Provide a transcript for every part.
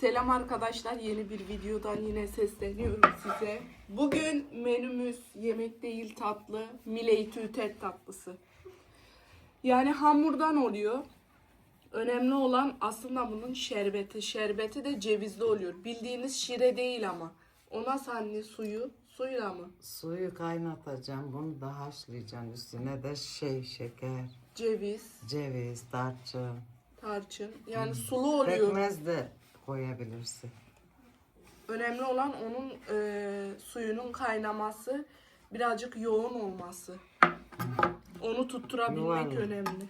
Selam arkadaşlar. Yeni bir videodan yine sesleniyorum size. Bugün menümüz yemek değil tatlı. Miley tütet tatlısı. Yani hamurdan oluyor. Önemli olan aslında bunun şerbeti. Şerbeti de cevizli oluyor. Bildiğiniz şire değil ama. Ona sanni suyu. Suyla mı? Suyu kaynatacağım. Bunu da haşlayacağım. Üstüne de şey şeker, Ceviz, ceviz, tarçın. tarçın. Yani sulu oluyor. Pekmez de koyabilirsin. Önemli olan onun e, suyunun kaynaması, birazcık yoğun olması. Onu tutturabilmek Yuvarlak. önemli.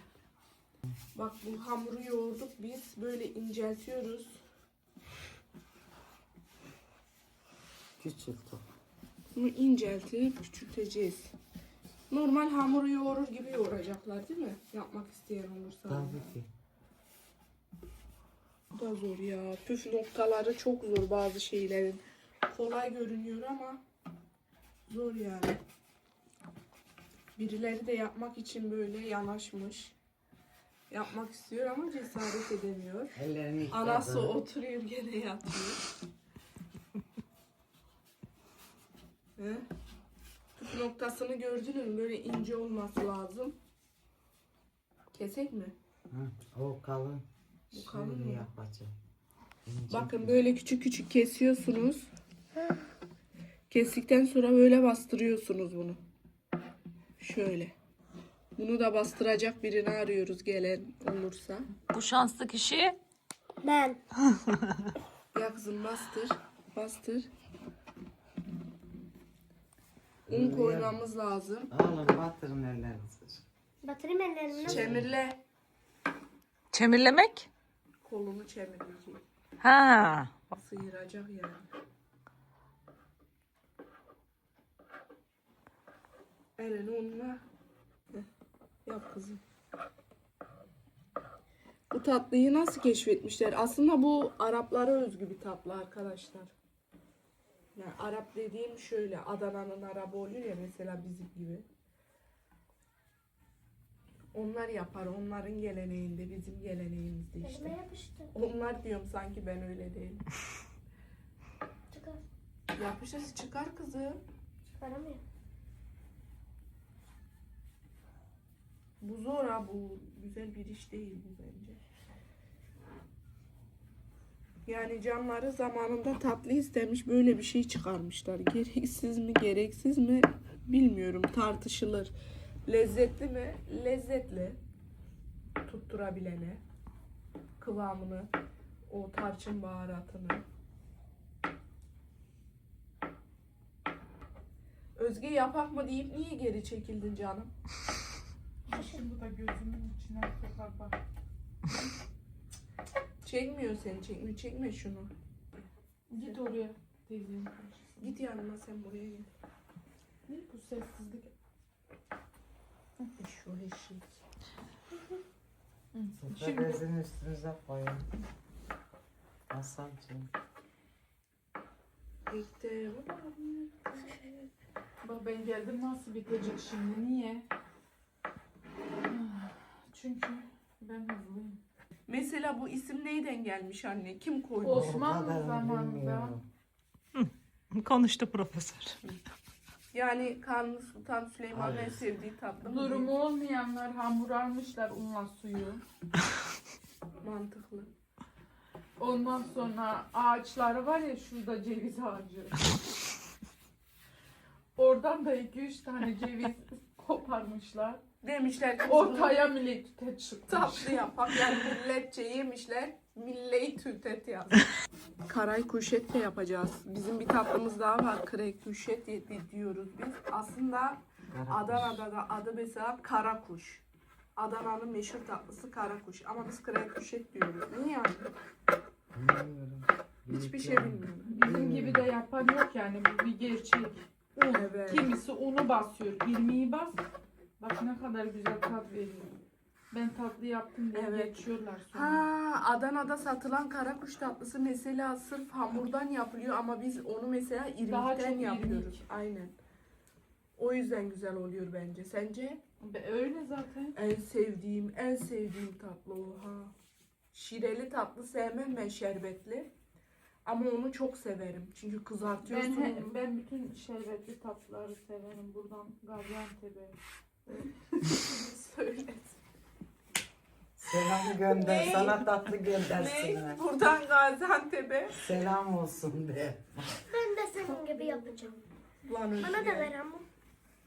Bak bu hamuru yoğurduk biz böyle inceltiyoruz. Küçültü. Bunu inceltip küçülteceğiz. Normal hamuru yoğurur gibi yoğuracaklar değil mi? Yapmak isteyen olursa. Tabii ki. Bu da zor ya. Püf noktaları çok zor bazı şeylerin. Kolay görünüyor ama zor yani. Birileri de yapmak için böyle yanaşmış. Yapmak istiyor ama cesaret edemiyor. Ellerini. Anası oturuyor gene yatıyor. He? Püf noktasını gördünüz mü? Böyle ince olması lazım. Kesek mi? Hı, o kalın. Bu kalın mı? İnce. Bakın böyle küçük küçük kesiyorsunuz. Kestikten sonra böyle bastırıyorsunuz bunu. Şöyle. Bunu da bastıracak birini arıyoruz gelen olursa. Bu şanslı kişi Ben. Ya kızım bastır. Bastır. Un koymamız lazım. Oğlum batırın ellerinizi. Batırayım ellerimi. Çemirle. çemirlemek. Kolunu çemirleyecek. Ha. Sıyıracak yani. Elini onunla yap kızım. Bu tatlıyı nasıl keşfetmişler? Aslında bu Araplara özgü bir tatlı arkadaşlar. Yani Arap dediğim şöyle Adana'nın Arabı oluyor ya mesela bizim gibi. Onlar yapar. Onların geleneğinde, bizim geleneğimizde Elime işte. yapıştı. Onlar diyorum sanki ben öyle değilim. Çıkar. Yapışası çıkar kızım. Çıkaramıyor. Bu zor ha bu güzel bir iş değil bu bence. Yani canları zamanında tatlı istemiş böyle bir şey çıkarmışlar. Gereksiz mi gereksiz mi bilmiyorum tartışılır. Lezzetli mi? Lezzetli. Tutturabilene. Kıvamını, o tarçın baharatını. Özge yapak mı deyip niye geri çekildin canım? Şimdi da gözümün içine sokar bak. Çekmiyor seni çekmiyor. Çekme şunu. Git oraya teyzenin karşısına. Git yanıma sen buraya gel. Ne bu sessizlik? Şu eşek. Sofra bezini üstünüze koyun. Masalcığım. İşte Bak ben geldim nasıl bitecek şimdi? Niye? Çünkü ben hızlıyım. Mesela bu isim neyden gelmiş anne? Kim koymuş? Osmanlı zamanında-. Konuştu profesör. Yani Kanuni Sultan Süleyman'ın en sevdiği tatlı mı? Durumu olmayanlar hamur almışlar unla suyu. Mantıklı. Ondan sonra ağaçları var ya şurada ceviz ağacı. Oradan da 2-3 tane ceviz koparmışlar. Demişler ki Ortaya millet tüte çıkmış. tatlı yapak. Yani milletçe yemişler. Milley tütet yazmış. Karay kuşet de yapacağız. Bizim bir tatlımız daha var. Kray kuşet di- di- diyoruz biz. Aslında. Adana'da da adı mesela karakuş. Adana'nın meşhur tatlısı karakuş. Ama biz kray kuşet diyoruz. Niye yani? Bilmiyorum. Hiçbir şey bilmiyorum. Bizim gibi de yapan yok yani bu bir gerçek. Un. Evet. Kimisi unu basıyor. irmiği bas. Bak ne kadar güzel tat veriyor. Ben tatlı yaptım diye Evet. geçiyorlar sonra. Ha, Adana'da satılan karakuş tatlısı mesela sırf hamurdan yapılıyor ama biz onu mesela Daha irmikten çok yapıyoruz. irmik. Aynen. O yüzden güzel oluyor bence. Sence? Be- Öyle zaten. En sevdiğim, en sevdiğim tatlı oha. Şireli tatlı sevmem ben şerbetli. Ama onu çok severim. Çünkü Ben, kızartıyorsun he- ben bütün şerbetli tatlıları severim. Buradan Gaziantep'e. Söyle. Selam gönder. Ne? Sana tatlı göndersin. Ne? Buradan Gaziantep'e. Selam olsun de. Ben de senin gibi yapacağım. Lan. Bana da ver ama.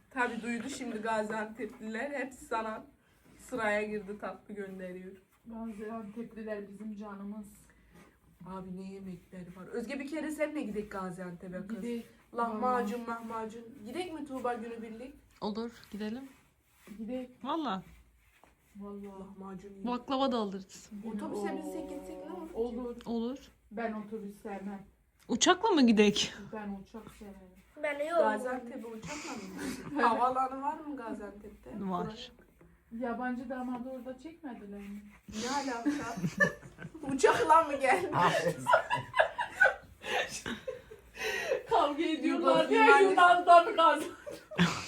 Tabi duydu şimdi Gaziantep'liler. Hepsi sana sıraya girdi tatlı gönderiyor. Gaziantep'liler bizim canımız. Abi ne yemekleri var. Özge bir kere seninle gidelim Gaziantep'e kız. Gidek, Lahmacun mahmacun. Gidek mi Tuğba günü birlik? Olur gidelim. gidek. Valla. Vallahi. Lahmacun. Baklava da alırız. Otobüse Oo. binsek gitsek ne olur? ki? Olur. Olur. Ben otobüs sevmem. Uçakla mı gidek? Ben uçak severim. Ben yok. Gaziantep'e uçakla mı gidiyorsun? Havaalanı var mı Gaziantep'te? Var. Yabancı damadı orada çekmediler mi? Ne alaka? Uçakla mı geldi? Kavga ediyorlar ya, Yunan'dan Gaziantep.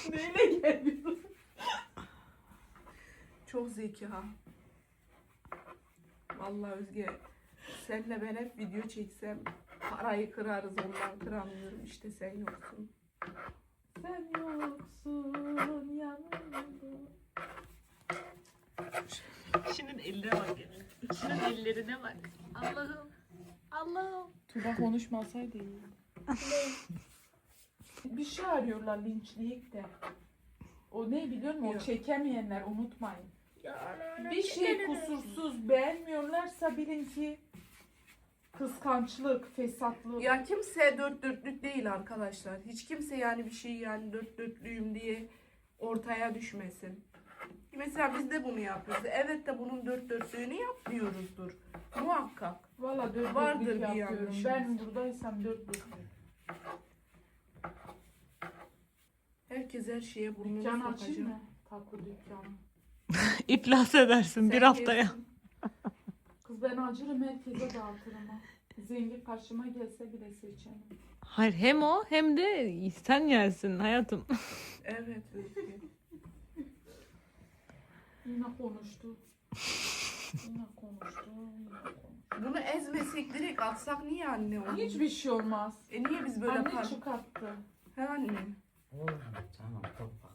Neyle geliyor? Çok zeki ha. Vallahi Özge senle ben hep video çeksem parayı kırarız ondan kıramıyorum işte sen yoksun. Sen yoksun yanımda. Şunun eline bak. Şunun ellerine bak. Allah'ım. Allah'ım. Tuba konuşmasaydı iyi. Bir şey arıyorlar linçleyip de. O ne biliyor musun? O çekemeyenler unutmayın. Bir şey kusursuz beğenmiyorlarsa bilin ki kıskançlık, fesatlık. Ya kimse dört dörtlük değil arkadaşlar. Hiç kimse yani bir şey yani dört dörtlüyüm diye ortaya düşmesin. Mesela biz de bunu yapıyoruz. Evet de bunun dört dörtlüğünü yapmıyoruzdur. Muhakkak. Valla dört Vardır dörtlük bir yapıyorum. yanlışımız. Ben buradaysam dört dörtlük. Herkes her şeye burnunu Dükkan sokacak. açayım mı? Tatlı dükkanı. İflas edersin bir Sen haftaya. yersin. Kız ben acırım herkese dağıtırım ha. Zengin karşıma gelse bile seçemem. Hayır hem o hem de sen yersin hayatım. Evet Özge. Yine konuştu. Yine konuştu. Yine konuştu. Bunu ezmesek direkt atsak niye anne onu? Hiçbir şey olmaz. E niye biz böyle Anne par... çıkarttı. He anne. Olur canım toprak.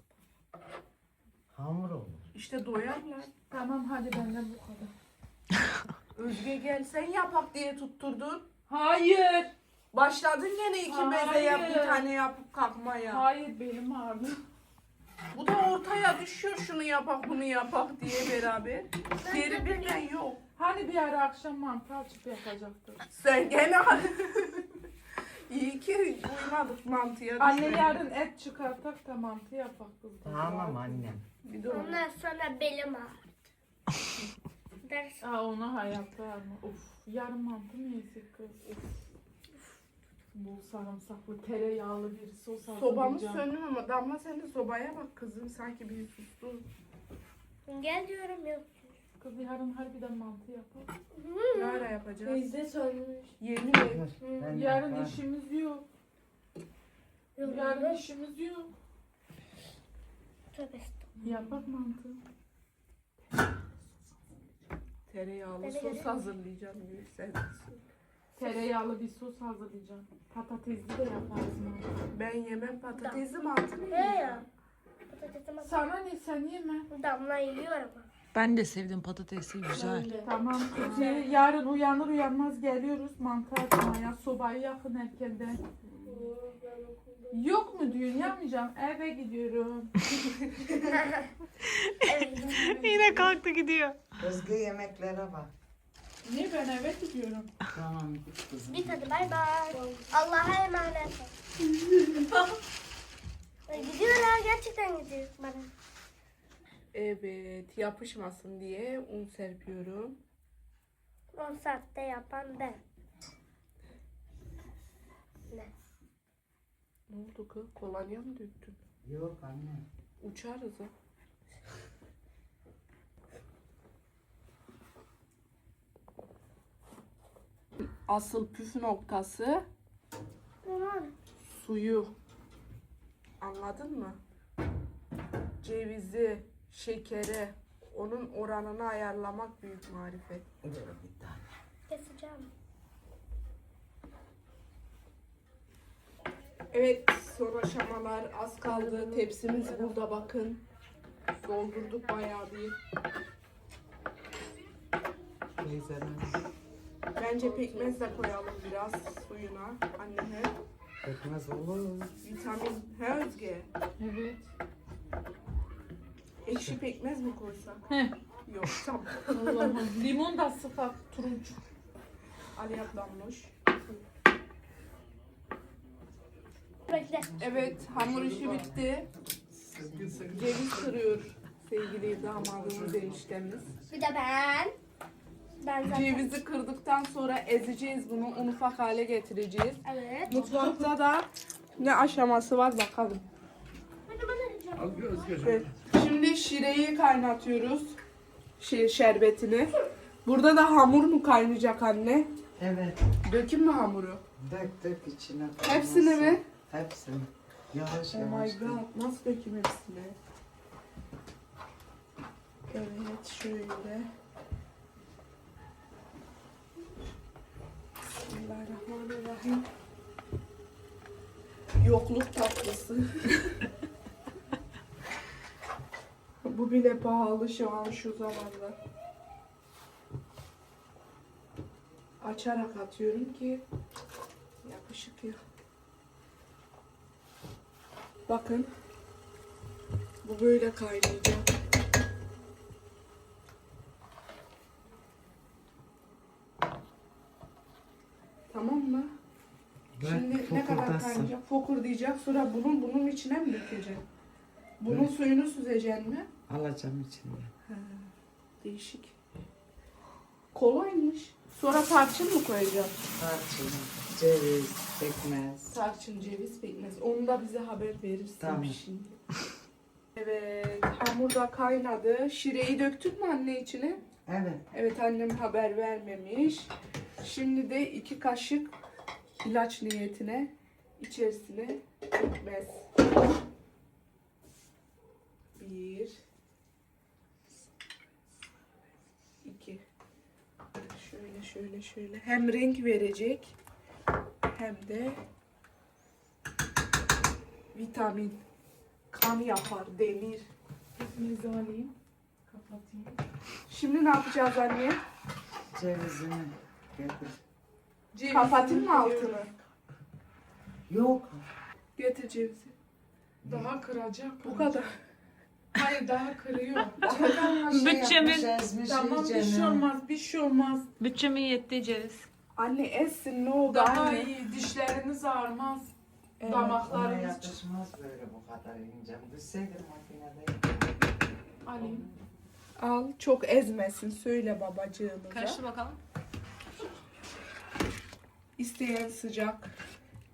Hamur olur. İşte doyarlar. Tamam hadi benden bu kadar. Özge gel sen yapak diye tutturdun. Hayır. Başladın gene iki meze yap bir Hayır. tane yapıp kalkmaya. Hayır benim ağrıdı. Bu da ortaya düşüyor şunu yapak bunu yapak diye beraber. Geri birden yok. Hani bir ara akşam mantı açıp yapacaktık. Sen gene İyi ki uymadık mantıya. Anne düşmedik. yarın et çıkartak da mantı yapak. Tamam annem. Bir de onu. Ondan sonra belim ağrıdı. Ders. Aa onu hayatta mı? Of yarın mantı mı yesek kız? Of. Bol sarımsaklı tereyağlı bir sos Sobamız hazırlayacağım. söndü ama Damla sen de sobaya bak kızım sanki bir sustu. Gel diyorum yok. Kız yarın harbiden mantı yapalım. Ne ara yapacağız? Teyze sönmüş. Yemin. Dur, ben Yarın yaparım. işimiz yok. Yok. Yarın işimiz yok. Tövbe Yapak mantı. Tereyağlı Beni sos hazırlayacağım diyor sen. Tereyağlı bir sos hazırlayacağım. Patatesli de yaparız mantı. Ben yemem patatesli mantı yiyeceğim? ya. Patatesime Sana ne sen yeme. damla yiyor ama. Ben de sevdim patatesi güzel. Tamam. Şey, yarın uyanır uyanmaz geliyoruz mantı açmaya. Sobayı yakın erkenden. Yok mu diyorsun yapmayacağım. Eve gidiyorum. Evet. Yine kalktı gidiyor. Özgü yemeklere bak. Niye ben eve gidiyorum? Tamam git kızım. Git hadi bay bay. Allah'a emanet ol. Ay, gidiyor ha gerçekten gidiyor bana. Evet yapışmasın diye un serpiyorum. 10 saatte yapan ben. Ne? Ne oldu kız? Kolonya mı döktün? Yok anne. Uçarız ha. Asıl püf noktası Aman. suyu. Anladın mı? Cevizi, şekeri, onun oranını ayarlamak büyük marifet. Dur bir tane. Keseceğim. Evet son aşamalar az kaldı. Tepsimiz burada bakın. Doldurduk bayağı bir. Teyzemin Bence pekmez de koyalım biraz suyuna. Anneme. pekmez olur. Vitamin. He Özge. Evet. Ekşi pekmez mi koysak? Heh. Yok tamam. Allah'ım. Limon da sıkar turuncu. Ali ablammış. Bekle. Evet hamur işi bitti. Ceviz kırıyor sevgili damadımız eniştemiz. Bir de ben. Ben zaten. Cevizi kırdıktan sonra ezeceğiz bunu. Un ufak hale getireceğiz. Evet. Mutfakta da ne aşaması var bakalım. Hadi bana diyeceğim. Evet. Şimdi şireyi kaynatıyoruz. Şey, şerbetini. Burada da hamur mu kaynayacak anne? Evet. Dökün mü hamuru? Dök dök içine. Hepsini mi? Hepsini. Yavaş Oh my yavaş. god. Nasıl dökeyim hepsini? Evet şöyle. Bismillahirrahmanirrahim. Yokluk tatlısı. Bu bile pahalı şu an şu zamanda. Açarak atıyorum ki yapışık ya. Bakın. Bu böyle kaynayacak. Tamam mı? Bırak Şimdi ne kadar kaynayacak? Fokur diyecek. Sonra bunun bunun içine mi dökeceksin? Bunun suyunu süzeceksin mi? Alacağım içinden. Değişik. Kolaymış. Sonra tarçın mı koyacağım? Tarçın, ceviz, pekmez. Tarçın, ceviz, pekmez. Onu da bize haber verirsin Tamam. şimdi. Evet, hamur da kaynadı. Şireyi döktün mü anne içine? Evet. Evet annem haber vermemiş. Şimdi de iki kaşık ilaç niyetine içerisine pekmez. Bir. iki. Şöyle şöyle şöyle. Hem renk verecek hem de vitamin. Kan yapar, demir. Ekmeği alayım. Kapatayım. Şimdi ne yapacağız anne? Cevizini getir. Kapatayım mı altını? Yok. Getir cevizi. Daha kıracak. Bu kadar. Hayır daha kırıyor. Bütçemin- ezmiş tamam bir şey olmaz. Bir şey olmaz. Bütçemin yettiği ceviz. Anne essin ne oldu Daha anne? iyi. Dişleriniz ağrımaz. Evet. Ona Damaklarınız yakışmaz böyle bu kadar ince. Düşseydim makinede. alayım. Al çok ezmesin söyle babacığımıza. Karıştır bakalım. İsteyen sıcak,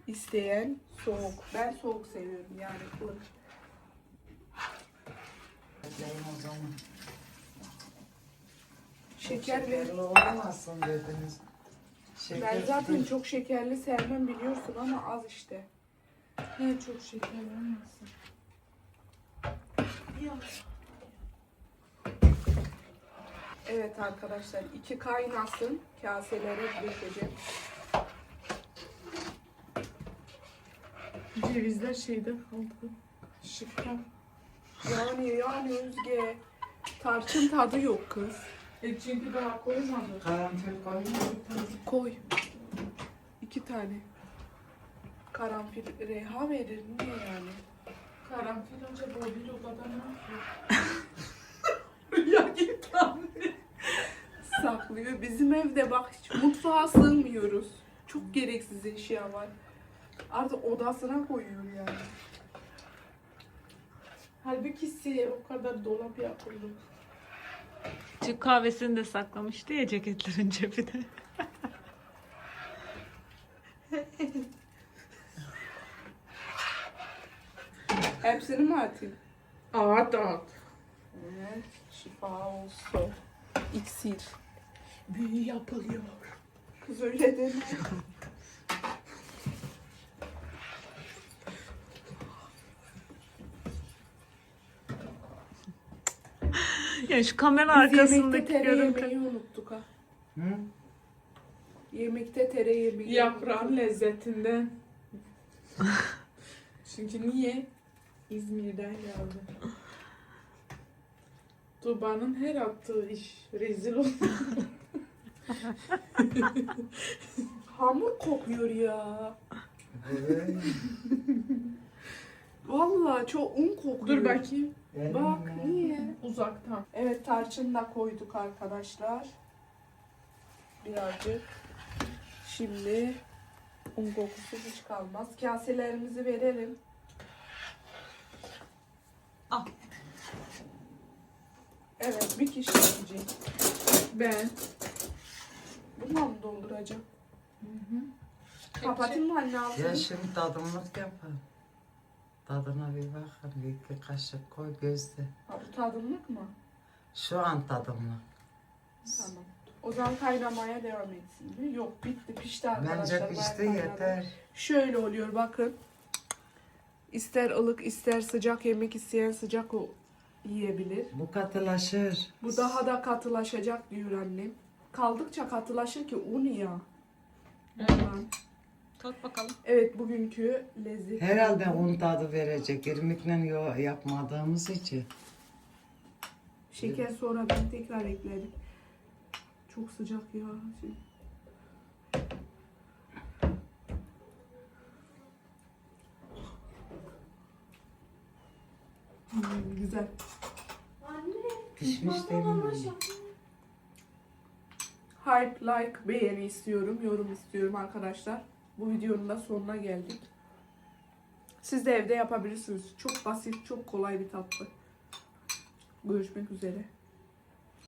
isteyen soğuk. Ben soğuk seviyorum yani ılık. Edeyim o zaman. Şeker Şekerli olmasın dediniz. Şeker ben zaten çok şekerli sevmem biliyorsun ama az işte. He çok şeker olmasın. Evet arkadaşlar iki kaynasın kaselere dökeceğim. Cevizler şeyde kaldı. Şıkta. Yani yani Özge tarçın tadı yok kız. E çünkü daha koymadık. Karanfil koyma. Koy. İki tane. Karanfil reha verir niye yani? Karanfil önce bu bir odada ne yapıyor? ya git anne. Saklıyor. Bizim evde bak hiç mutfağa sığmıyoruz. Çok gereksiz eşya var. Artık odasına koyuyor yani. Halbuki size o kadar dolap yapıldı. Türk kahvesini de saklamıştı ya ceketlerin cebine. Hepsini mi atayım? At at. Evet, şifa olsun. İksir. Büyü yapılıyor. Kız öyle deme. Ya şu kamera Biz yemekte arkasındaki tere görüntü. yemeği unuttuk ha. Hı? Yemekte tere yemeği Yaprağın lezzetinden. Çünkü niye? İzmir'den geldi. Tuğba'nın her attığı iş rezil oldu. Hamur kokuyor ya. Vallahi çok un kokuyor. Dur bakayım. Bak niye? Uzaktan. Evet tarçın da koyduk arkadaşlar. Birazcık. Şimdi un kokusu hiç kalmaz. Kaselerimizi verelim. Al. Evet bir kişi yiyecek. Ben. Bundan mı dolduracağım? Kapatayım mı anne altını? Ya şimdi tadımlık yapalım. Tadına bir bakın. Bir iki kaşık koy gözde. Ha, bu tadımlık mı? Şu an tadımlık. Tamam. O zaman kaynamaya devam etsin. değil mi? Yok bitti pişti arkadaşlar. Bence bayağı pişti kaynadı. yeter. Şöyle oluyor bakın. İster ılık ister sıcak yemek isteyen sıcak o yiyebilir. Bu katılaşır. Bu daha da katılaşacak diyor annem. Kaldıkça katılaşır ki un ya. Ondan. Tat bakalım. Evet bugünkü lezzet. Herhalde un tadı verecek. İrmikle yo yapmadığımız için. Şeker sonra ben tekrar ekledim. Çok sıcak ya. Şimdi. Hmm, güzel. Anne. Pişmiş değil mi? Hype, like, beğeni istiyorum, yorum istiyorum arkadaşlar. Bu videonun da sonuna geldik. Siz de evde yapabilirsiniz. Çok basit, çok kolay bir tatlı. Görüşmek üzere.